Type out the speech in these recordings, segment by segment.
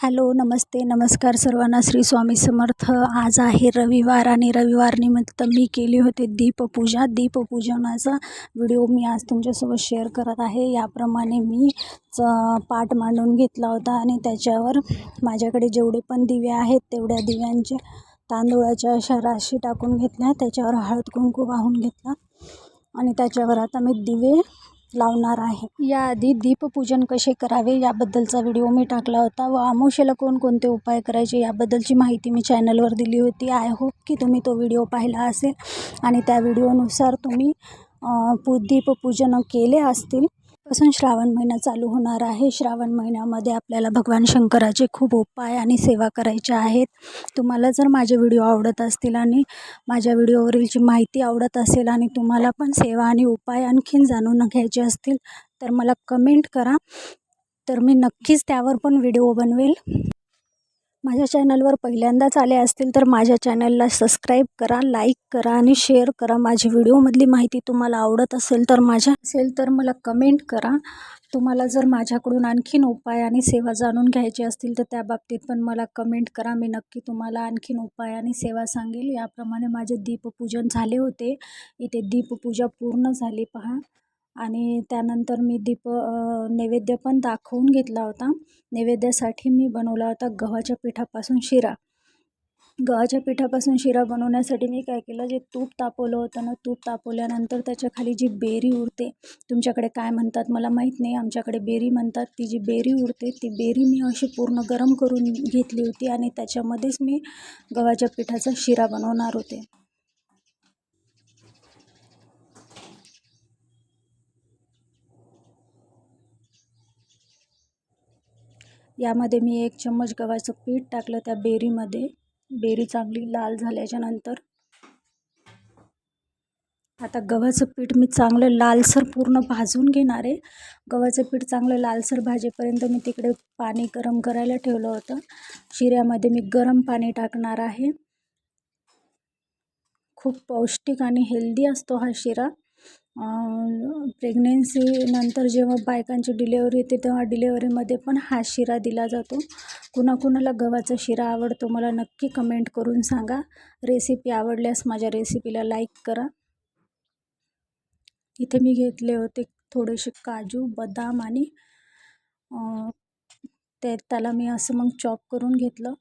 Hello नमस्ते नमस्कार सर्वांना. श्री स्वामी समर्थ. आज आहे रविवार आणि रविवार निमित्त मी केली होती दीपपूजा. दीपपूजनाचा व्हिडिओ मी आज तुमच्यासोबत शेअर करत आहे. याप्रमाणे मी पाठ मांडून घेतला होता आणि त्याच्यावर माझ्याकडे जेवढे पण दिवे आहेत तेवढ्या दिव्यांचे तांदूळाच्या अशा राशी टाकून घेतल्या. त्याच्यावर हळद कुंकू वाहून घेतला. आणि त्याच्यावर आता मी दिवे लावणार आहे. याआधी दीपपूजन कसे करावे याबद्दलचा व्हिडिओ मी टाकला होता व आमोशेला कोणकोणते उपाय करायचे याबद्दलची माहिती मी चॅनलवर दिली होती. आय होप की तुम्ही तो व्हिडिओ पाहिला असेल आणि त्या व्हिडिओनुसार तुम्ही पू दीपपूजन केले असतील. पासून श्रावण महिना चालू होणार आहे. श्रावण महिन्यामध्ये आपल्याला भगवान शंकराचे खूप उपाय आणि सेवा करायचे आहेत. तुम्हाला जर माझे व्हिडिओ आवडत असतील आणि माझ्या व्हिडिओवरीलची माहिती आवडत असेल आणि तुम्हाला पण सेवा आणि उपाय आणखीन जाणून घ्यायचे असतील तर मला कमेंट करा. तर मी नक्कीच त्यावर पण व्हिडिओ बनवेल. माझ्या चॅनलवर पहिल्यांदाच आले असतील तर माझ्या चॅनलला सबस्क्राईब करा लाईक करा आणि शेअर करा. माझी व्हिडिओमधली माहिती तुम्हाला आवडत असेल तर माझ्या असेल तर मला कमेंट करा. तुम्हाला जर माझ्याकडून आणखीन उपाय आणि सेवा जाणून घ्यायची असतील तर त्या बाबतीत पण मला कमेंट करा. मी नक्की तुम्हाला आणखीन उपाय आणि सेवा सांगेल. याप्रमाणे माझे दीपपूजन झाले होते. इथे दीपपूजा पूर्ण झाली. पहा. आणि त्यानंतर मी दीप नैवेद्य पण दाखवून घेतला होता. नैवेद्यासाठी मी बनवला होता गव्हाच्या पिठापासून शिरा. गव्हाच्या पिठापासून शिरा बनवण्यासाठी मी काय केलं जे तूप तापवलं होतं ना तूप तापवल्यानंतर त्याच्याखाली जी बेरी उरते तुमच्याकडे काय म्हणतात मला माहीत नाही आमच्याकडे बेरी म्हणतात ती जी बेरी उरते ती बेरी मी अशी पूर्ण गरम करून घेतली होती आणि त्याच्यामध्येच मी गव्हाच्या पिठाचा शिरा बनवणार होते. यामध्ये मी एक चम्मच गव्हाचं पीठ टाकलं त्या बेरीमध्ये. बेरी चांगली लाल झाल्याच्यानंतर आता गव्हाचं पीठ मी चांगलं लालसर पूर्ण भाजून घेणार आहे. गव्हाचं पीठ चांगलं लालसर भाजेपर्यंत मी तिकडे पाणी गरम करायला ठेवलं होतं. शिऱ्यामध्ये मी गरम पाणी टाकणार आहे. खूप पौष्टिक आणि हेल्दी असतो हा शिरा. प्रेग्नेन्सीनंतर जेव्हा बायकांची डिलेवरी येते तेव्हा डिलेवरीमध्ये पण हा शिरा दिला जातो. कुणाकुणाला गव्हाचा शिरा आवडतो मला नक्की कमेंट करून सांगा. रेसिपी आवडल्यास माझ्या रेसिपीला लाईक करा. इथे मी घेतले होते थोडेसे काजू बदाम आणि ते त्याला मी असं मग चॉप करून घेतलं.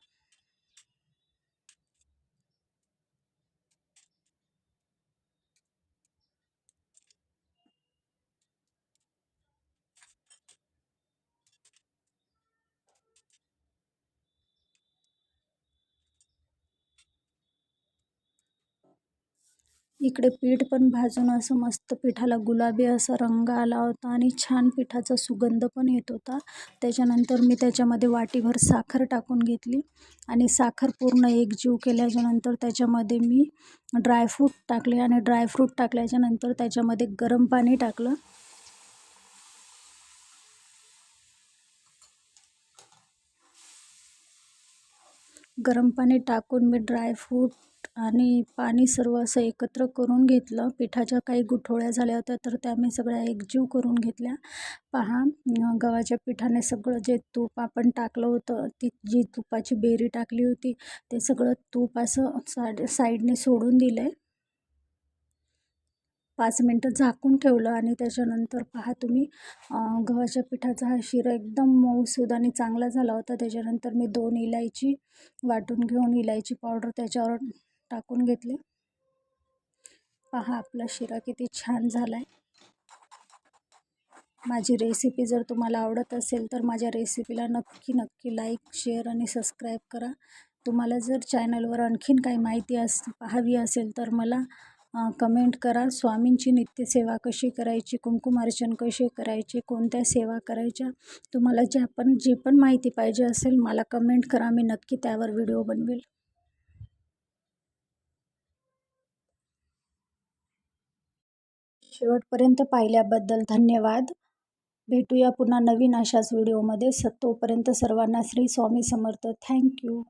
इकडे पीठ पण भाजून असं मस्त पिठाला गुलाबी असा रंग आला होता आणि छान पिठाचा सुगंध पण येत होता. त्याच्यानंतर मी त्याच्यामध्ये वाटीभर साखर टाकून घेतली आणि साखर पूर्ण एकजीव केल्याच्यानंतर त्याच्यामध्ये मी ड्रायफ्रूट टाकले आणि ड्रायफ्रूट टाकल्याच्यानंतर त्याच्यामध्ये गरम पाणी टाकलं. गरम पाणी टाकून मी ड्रायफ्रूट आणि पाणी सर्व असं एकत्र करून घेतलं. पिठाच्या काही गुठोळ्या झाल्या होत्या तर त्या मी सगळ्या एकजीव करून घेतल्या. पहा गव्हाच्या पिठाने सगळं जे तूप आपण टाकलं होतं ती जी तुपाची बेरी टाकली होती ते सगळं तूप असं साड साईडने सोडून दिलं आहे पाच मिनटं झाकून ठेवलं आणि त्याच्यानंतर पहा तुम्ही गव्हाच्या पिठाचा हा शिरा एकदम मऊसूद आणि चांगला झाला होता. त्याच्यानंतर मी दोन इलायची वाटून घेऊन इलायची पावडर त्याच्यावर टाकून घेतले. पहा आपला शिरा किती छान झाला आहे माझी रेसिपी जर तुम्हाला आवडत असेल तर माझ्या रेसिपीला नक्की नक्की लाईक शेअर आणि सबस्क्राईब करा. तुम्हाला जर चॅनलवर आणखीन काही माहिती अस पाहावी असेल तर मला कमेंट करा. स्वामींची नित्यसेवा कशी करायची कुंकुमार्चन कसे करायचे कोणत्या सेवा करायच्या तुम्हाला ज्या पण जी पण माहिती पाहिजे असेल मला कमेंट करा. मी नक्की त्यावर व्हिडिओ बनवेल. शेवटपर्यंत पाहिल्याबद्दल धन्यवाद. भेटूया पुन्हा नवीन अशाच व्हिडिओमध्ये. स तोपर्यंत सर्वांना श्री स्वामी समर्थ. थँक्यू.